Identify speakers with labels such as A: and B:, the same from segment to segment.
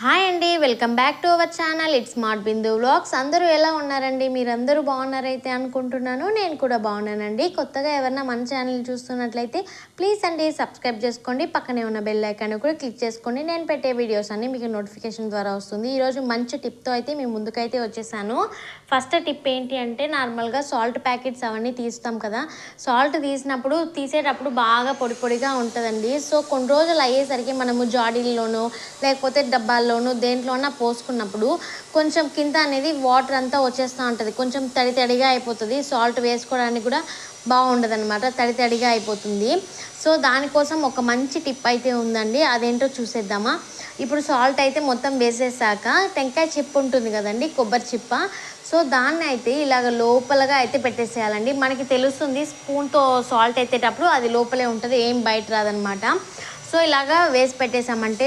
A: Hi అండి welcome back to our channel. It's smart Bindu vlogs అందరూ ఎలా ఉన్నారండి? మీరందరూ బాగున్నారైతే అనుకుంటున్నాను. నేను కూడా బాగున్నానండి. కొత్తగా ఎవరైనా మన ఛానల్ చూస్తున్నట్లయితే ప్లీజ్ అండి సబ్స్క్రైబ్ చేసుకోండి. పక్కనే ఉన్న బెల్ ఐకాన్ కూడా క్లిక్ చేసుకోండి. నేను పెట్టే వీడియోస్ అన్ని మీకు నోటిఫికేషన్ ద్వారా వస్తుంది. ఈరోజు మంచి టిప్తో అయితే మీ ముందుకైతే వచ్చేసాను. ఫస్ట్ టిప్ ఏంటి అంటే నార్మల్గా సాల్ట్ ప్యాకెట్స్ అవన్నీ తీస్తాం కదా. సాల్ట్ తీసినప్పుడు తీసేటప్పుడు బాగా పొడి పొడిగా ఉంటుందండి. సో కొన్ని రోజులు అయ్యేసరికి మనము జాడీల్లోనూ లేకపోతే డబ్బాల్లోనూ దేంట్లోనా పోసుకున్నప్పుడు కొంచెం కింద అనేది వాటర్ అంతా వచ్చేస్తూ ఉంటుంది. కొంచెం తడి తడిగా అయిపోతుంది. సాల్ట్ వేసుకోవడానికి కూడా బాగుండదు అనమాట తడి తడిగా అయిపోతుంది. సో దానికోసం ఒక మంచి టిప్ అయితే ఉందండి. అదేంటో చూసేద్దామా? ఇప్పుడు సాల్ట్ అయితే మొత్తం వేసేసాక టెంకాయ చిప్ ఉంటుంది కదండి కొబ్బరి చిప్ప. సో దాన్ని అయితే ఇలాగ లోపలగా అయితే పెట్టేసేయాలండి. మనకి తెలుస్తుంది స్పూన్తో సాల్ట్ ఎత్తేటప్పుడు అది లోపలే ఉంటుంది ఏం బయట రాదనమాట సో ఇలాగా వేసి పెట్టేసామంటే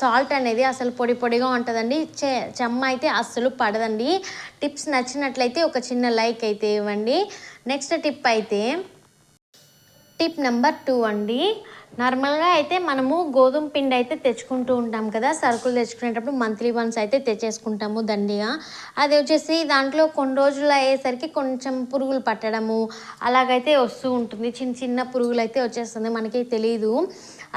A: సాల్ట్ అనేది అసలు పొడి పొడిగా ఉంటుందండి. చె చెమ్మ అయితే అస్సలు పడదండి. టిప్స్ నచ్చినట్లయితే ఒక చిన్న లైక్ అయితే ఇవ్వండి. నెక్స్ట్ టిప్ అయితే టిప్ నెంబర్ టూ అండి. నార్మల్గా అయితే మనము గోధుమ పిండి అయితే తెచ్చుకుంటూ ఉంటాం కదా. సరుకులు తెచ్చుకునేటప్పుడు మంత్లీ వన్స్ అయితే తెచ్చేసుకుంటాము దండిగా. అది వచ్చేసి దాంట్లో కొన్ని రోజులు అయ్యేసరికి కొంచెం పురుగులు పట్టడము అలాగైతే వస్తూ ఉంటుంది. చిన్న చిన్న పురుగులు అయితే వచ్చేస్తుంది. మనకి తెలియదు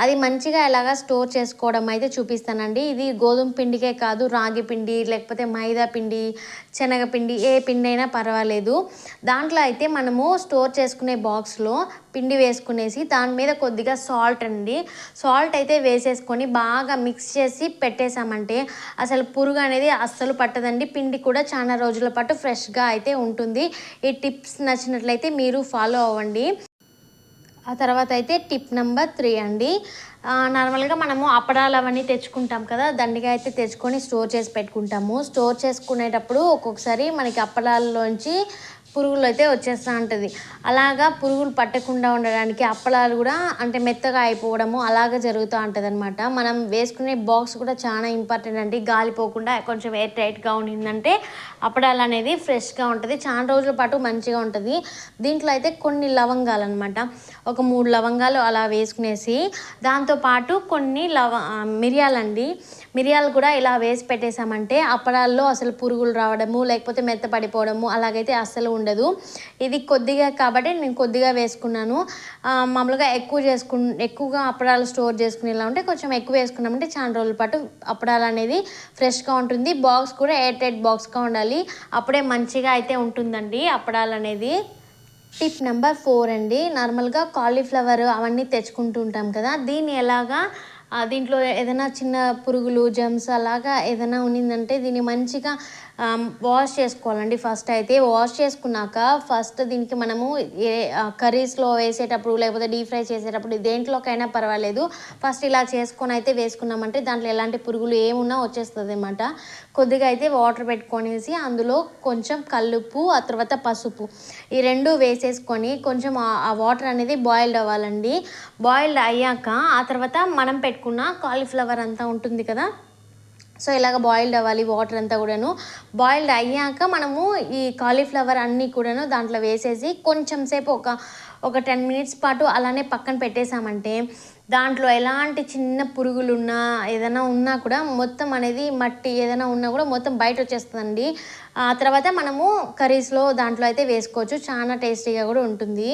A: అది మంచిగా ఎలాగా స్టోర్ చేసుకోవడం అయితే చూపిస్తానండి. ఇది గోధుమ పిండికే కాదు రాగి పిండి లేకపోతే మైదా పిండి శనగపిండి ఏ పిండి అయినా పర్వాలేదు. దాంట్లో అయితే మనము స్టోర్ చేసుకునే బాక్స్లో పిండి వేసుకునేసి దాని మీద కొద్దిగా సాల్ట్ అండి. సాల్ట్ అయితే వేసేసుకొని బాగా మిక్స్ చేసి పెట్టేసామంటే అసలు పురుగు అనేది అస్సలు పట్టదండి. పిండి కూడా చాలా రోజుల పాటు ఫ్రెష్గా అయితే ఉంటుంది. ఈ టిప్స్ నచ్చినట్లయితే మీరు ఫాలో అవ్వండి. ఆ తర్వాత అయితే టిప్ నెంబర్ త్రీ అండి. నార్మల్గా మనము అప్పడాలు అవన్నీ తెచ్చుకుంటాం కదా దండిగా అయితే తెచ్చుకొని స్టోర్ చేసి పెట్టుకుంటాము. స్టోర్ చేసుకునేటప్పుడు ఒక్కొక్కసారి మనకి అప్పడాల్లోంచి పురుగులు అయితే వచ్చేస్తూ ఉంటుంది. అలాగా పురుగులు పట్టకుండా ఉండడానికి అప్పడాలు కూడా అంటే మెత్తగా అయిపోవడము అలాగా జరుగుతూ ఉంటుంది అనమాట మనం వేసుకునే బాక్స్ కూడా చాలా ఇంపార్టెంట్ అండి. గాలి పోకుండా కొంచెం ఎయిర్ టైట్గా ఉండిందంటే అప్పడాలు అనేది ఫ్రెష్గా ఉంటుంది. చాలా రోజుల పాటు మంచిగా ఉంటుంది. దీంట్లో అయితే కొన్ని లవంగాలు అనమాట ఒక మూడు లవంగాలు అలా వేసుకునేసి దాంతోపాటు కొన్ని లవ మిరియాలండి. మిరియాలు కూడా ఇలా వేసి పెట్టేశామంటే అప్పడాల్లో అసలు పురుగులు రావడము లేకపోతే మెత్తపడిపోవడము అలాగైతే అస్సలు ఉండదు. ఇది కొద్దిగా కాబట్టి నేను కొద్దిగా వేసుకున్నాను. మామూలుగా ఎక్కువ చేసుకు ఎక్కువగా అప్పడాలు స్టోర్ చేసుకునేలా ఉంటే కొంచెం ఎక్కువ వేసుకున్నామంటే చాలా రోజుల పాటు అప్పడాలు అనేది ఫ్రెష్గా ఉంటుంది. బాక్స్ కూడా ఎయిర్ టైట్ బాక్స్గా ఉండాలి. అప్పుడే మంచిగా అయితే ఉంటుందండి అప్పడాలు అనేది. టిప్ నెంబర్ ఫోర్ అండి. నార్మల్గా కాలీఫ్లవర్ అవన్నీ తెచ్చుకుంటూ ఉంటాం కదా. దీన్ని ఎలాగా దీంట్లో ఏదైనా చిన్న పురుగులు జమ్స్ అలాగా ఏదైనా ఉన్నిందంటే దీన్ని మంచిగా వాష్ చేసుకోవాలండి. ఫస్ట్ అయితే వాష్ చేసుకున్నాక ఫస్ట్ దీనికి మనము ఏ కర్రీస్లో వేసేటప్పుడు లేకపోతే డీప్ ఫ్రై చేసేటప్పుడు దేంట్లోకైనా పర్వాలేదు. ఫస్ట్ ఇలా చేసుకొని అయితే వేసుకున్నామంటే దాంట్లో ఎలాంటి పురుగులు ఏమున్నా వచ్చేస్తుంది అనమాట కొద్దిగా అయితే వాటర్ పెట్టుకొనేసి అందులో కొంచెం కల్లుప్పు ఆ తర్వాత పసుపు ఈ రెండు వేసేసుకొని కొంచెం ఆ- వాటర్ అనేది బాయిల్డ్ అవ్వాలండి. బాయిల్డ్ అయ్యాక ఆ తర్వాత మనం పెట్టుకున్న కాలీఫ్లవర్ అంతా ఉంటుంది కదా. సో ఇలాగ బాయిల్డ్ అవ్వాలి వాటర్ అంతా కూడాను. బాయిల్డ్ అయ్యాక మనము ఈ కాలీఫ్లవర్ అన్నీ కూడాను దాంట్లో వేసేసి కొంచెం సేపు ఒక ఒక టెన్ మినిట్స్ పాటు అలానే పక్కన పెట్టేసామంటే దాంట్లో ఎలాంటి చిన్న పురుగులు ఉన్నా ఏదైనా ఉన్నా కూడా మొత్తం అనేది మట్టి ఏదైనా ఉన్నా కూడా మొత్తం బయట వచ్చేస్తుందండి. ఆ తర్వాత మనము కర్రీస్లో దాంట్లో అయితే వేసుకోవచ్చు. చాలా టేస్టీగా కూడా ఉంటుంది.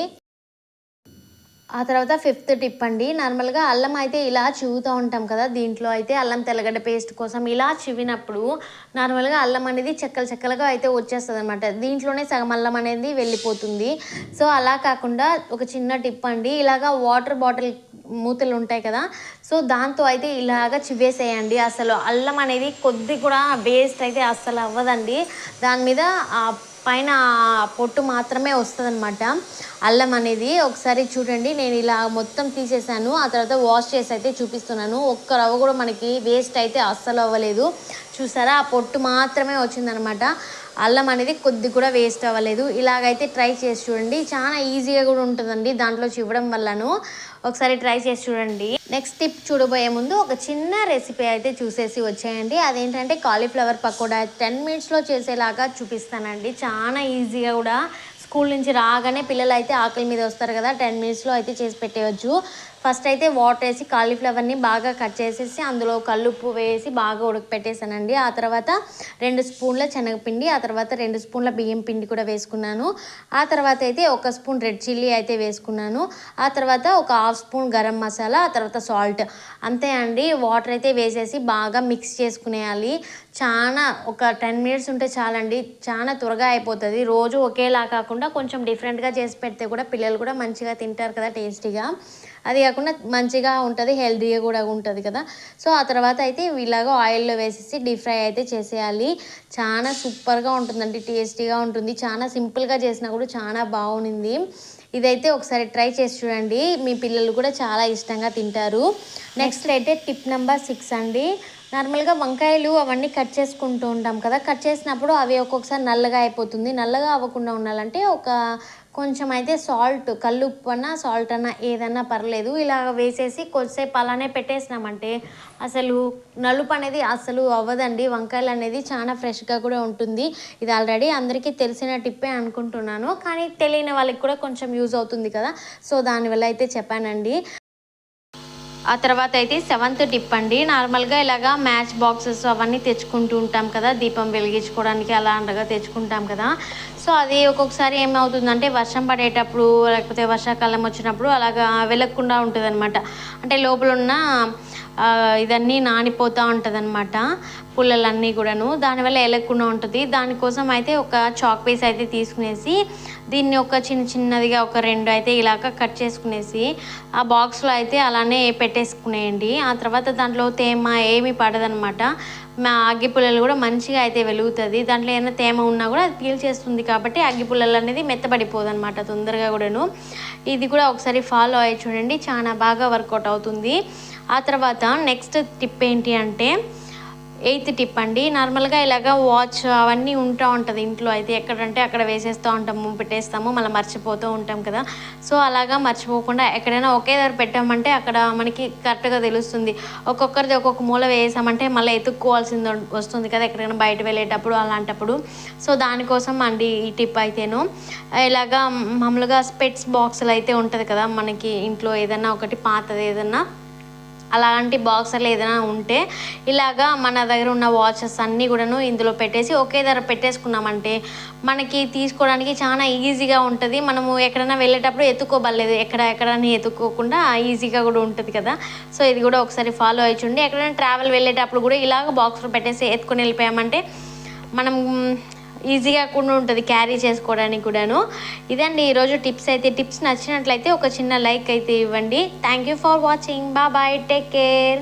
A: ఆ తర్వాత ఫిఫ్త్ టిప్ అండి. నార్మల్గా అల్లం అయితే ఇలా చివుతూ ఉంటాం కదా దీంట్లో అయితే అల్లం తెల్లగడ్డ పేస్ట్ కోసం ఇలా చివినప్పుడు నార్మల్గా అల్లం అనేది చెక్కలు చెక్కలుగా అయితే వచ్చేస్తుంది అనమాట దీంట్లోనే సగం అల్లం అనేది వెళ్ళిపోతుంది. సో అలా కాకుండా ఒక చిన్న టిప్ అండి. ఇలాగా వాటర్ బాటిల్ మూతలు ఉంటాయి కదా సో దాంతో అయితే ఇలాగ చివేసేయండి. అసలు అల్లం అనేది కొద్ది కూడా వేస్ట్ అయితే అస్సలు అవ్వదండి. దాని మీద పైన పొట్టు మాత్రమే వస్తుంది అనమాట అల్లం అనేది ఒకసారి చూడండి నేను ఇలా మొత్తం తీసేసాను. ఆ తర్వాత వాష్ చేసి అయితే చూపిస్తున్నాను. ఒక్క రవ్వ కూడా మనకి వేస్ట్ అయితే అస్సలు అవ్వలేదు. చూసారా? ఆ పొట్టు మాత్రమే వచ్చిందనమాట. అల్లం అనేది కొద్ది కూడా వేస్ట్ అవ్వలేదు. ఇలాగైతే ట్రై చేసి చూడండి. చాలా ఈజీగా కూడా ఉంటుందండి దాంట్లో చివ్వడం వల్లను. ఒకసారి ట్రై చేసి చూడండి. నెక్స్ట్ టిప్ చూడబోయే ముందు ఒక చిన్న రెసిపీ అయితే చూసేసి వచ్చేయండి. అదేంటంటే కాలీఫ్లవర్ పకోడా టెన్ మినిట్స్లో చేసేలాగా చూపిస్తానండి. చాలా ఈజీగా కూడా. స్కూల్ నుంచి రాగానే పిల్లలు అయితే ఆకలి మీద వస్తారు కదా టెన్ మినిట్స్లో అయితే చేసి పెట్టేయచ్చు. ఫస్ట్ అయితే వాటర్ వేసి కాలీఫ్లవర్ని బాగా కట్ చేసేసి అందులో కల్లుప్పు వేసి బాగా ఉడకపెట్టేసానండి. ఆ తర్వాత రెండు స్పూన్ల శనగపిండి ఆ తర్వాత రెండు స్పూన్ల బియ్యం పిండి కూడా వేసుకున్నాను. ఆ తర్వాత అయితే ఒక స్పూన్ రెడ్ చిల్లీ అయితే వేసుకున్నాను. ఆ తర్వాత ఒక హాఫ్ స్పూన్ గరం మసాలా ఆ తర్వాత సాల్ట్. అంతే అండి వాటర్ అయితే వేసేసి బాగా మిక్స్ చేసుకునేయాలి. చాలా ఒక టెన్ మినిట్స్ ఉంటే చాలండి చాలా త్వరగా అయిపోతుంది. రోజు ఒకేలా కాకుండా కొంచెం డిఫరెంట్గా చేసి పెడితే కూడా పిల్లలు కూడా మంచిగా తింటారు కదా టేస్టీగా. అది కాకుండా మంచిగా ఉంటుంది హెల్దీగా కూడా ఉంటుంది కదా. సో ఆ తర్వాత అయితే ఇలాగ ఆయిల్లో వేసేసి డీప్ ఫ్రై అయితే చేసేయాలి. చాలా సూపర్గా ఉంటుందండి టేస్టీగా ఉంటుంది. చాలా సింపుల్గా చేసినా కూడా చాలా బాగుంది ఇదైతే ఒకసారి ట్రై చేసి చూడండి. మీ పిల్లలు కూడా చాలా ఇష్టంగా తింటారు. నెక్స్ట్ అయితే టిప్ నెంబర్ సిక్స్ అండి. నార్మల్గా వంకాయలు అవన్నీ కట్ చేసుకుంటూ ఉంటాం కదా. కట్ చేసినప్పుడు అవి ఒక్కొక్కసారి నల్లగా అయిపోతుంది. నల్లగా అవ్వకుండా ఉండాలంటే ఒక కొంచెం అయితే సాల్ట్ కల్లుప్పు అన్నా సాల్ట్ అన్నా ఏదన్నా పర్లేదు. ఇలా వేసేసి కొద్దిసేపు అలానే పెట్టేసినామంటే అసలు నలుపు అనేది అసలు అవ్వదండి. వంకాయలు అనేది చాలా ఫ్రెష్గా కూడా ఉంటుంది. ఇది ఆల్రెడీ అందరికీ తెలిసిన టిప్పే అనుకుంటున్నాను. కానీ తెలియని వాళ్ళకి కూడా కొంచెం యూజ్ అవుతుంది కదా. సో దానివల్ల అయితే చెప్పానండి. ఆ తర్వాత అయితే సెవెంత్ టిప్ అండి. నార్మల్గా ఇలాగా మ్యాచ్ బాక్సెస్ అవన్నీ తెచ్చుకుంటూ ఉంటాం కదా దీపం వెలిగించుకోవడానికి అలా అండగా తెచ్చుకుంటాం కదా. సో అది ఒక్కొక్కసారి ఏమవుతుందంటే వర్షం పడేటప్పుడు లేకపోతే వర్షాకాలం వచ్చినప్పుడు అలాగా వెలగకుండా ఉంటుంది అంటే లోపల ఉన్న ఇదన్నీ నానిపోతూ ఉంటుంది అనమాట పుల్లలన్నీ కూడాను. దానివల్ల ఎలక్కుండా ఉంటుంది. దానికోసం అయితే ఒక చాక్ పీస్ అయితే తీసుకునేసి దీన్ని ఒక చిన్న చిన్నదిగా ఒక రెండు అయితే ఇలాగ కట్ చేసుకునేసి ఆ బాక్స్లో అయితే అలానే పెట్టేసుకునేయండి. ఆ తర్వాత దాంట్లో తేమ ఏమీ పడదనమాట మా అగ్గి పుల్లలు కూడా మంచిగా అయితే వెలుగుతుంది. దాంట్లో ఏమైనా తేమ ఉన్నా కూడా అది పీల్చేస్తుంది కాబట్టి అగ్గి పుల్లలు అనేది మెత్తబడిపోదు అనమాట తొందరగా కూడాను. ఇది కూడా ఒకసారి ఫాలో అయ్యి చూడండి. చాలా బాగా వర్కౌట్ అవుతుంది. ఆ తర్వాత నెక్స్ట్ టిప్ ఏంటి అంటే ఎయిత్ టిప్ అండి. నార్మల్గా ఇలాగ వాచ్ అవన్నీ ఉంటూ ఉంటుంది ఇంట్లో. అయితే ఎక్కడంటే అక్కడ వేసేస్తూ ఉంటాము పెట్టేస్తాము మళ్ళీ మర్చిపోతూ ఉంటాం కదా. సో అలాగా మర్చిపోకుండా ఎక్కడైనా ఒకే దగ్గర పెట్టామంటే అక్కడ మనకి కరెక్ట్గా తెలుస్తుంది. ఒక్కొక్కరిది ఒక్కొక్క మూల వేసామంటే మళ్ళీ ఎత్తుక్కోవాల్సింది వస్తుంది కదా ఎక్కడైనా బయట వెళ్ళేటప్పుడు అలాంటప్పుడు. సో దానికోసం అండి ఈ టిప్ అయితేను. ఇలాగా మామూలుగా స్పెట్స్ బాక్సులు అయితే ఉంటుంది కదా మనకి ఇంట్లో ఏదైనా ఒకటి పాతది ఏదైనా అలాంటి బాక్సర్లు ఏదైనా ఉంటే ఇలాగా మన దగ్గర ఉన్న వాచెస్ అన్నీ కూడాను ఇందులో పెట్టేసి ఒకే ధర పెట్టేసుకున్నామంటే మనకి తీసుకోవడానికి చాలా ఈజీగా ఉంటుంది. మనము ఎక్కడైనా వెళ్ళేటప్పుడు ఎత్తుకోబడలేదు. ఎక్కడ ఎక్కడని ఎత్తుకోకుండా ఈజీగా కూడా ఉంటుంది కదా. సో ఇది కూడా ఒకసారి ఫాలో అయ్యి చూడండి. ఎక్కడైనా ట్రావెల్ వెళ్ళేటప్పుడు కూడా ఇలాగ బాక్స్లో పెట్టేసి ఎత్తుకొని వెళ్ళిపోయామంటే మనం ఈజీగా కూడా ఉంటుంది క్యారీ చేసుకోవడానికి కూడాను. ఇదండి ఈరోజు టిప్స్ అయితే. టిప్స్ నచ్చినట్లయితే ఒక చిన్న లైక్ అయితే ఇవ్వండి. థ్యాంక్ యూ ఫర్ వాచింగ్ బా బాయ్ టేక్ కేర్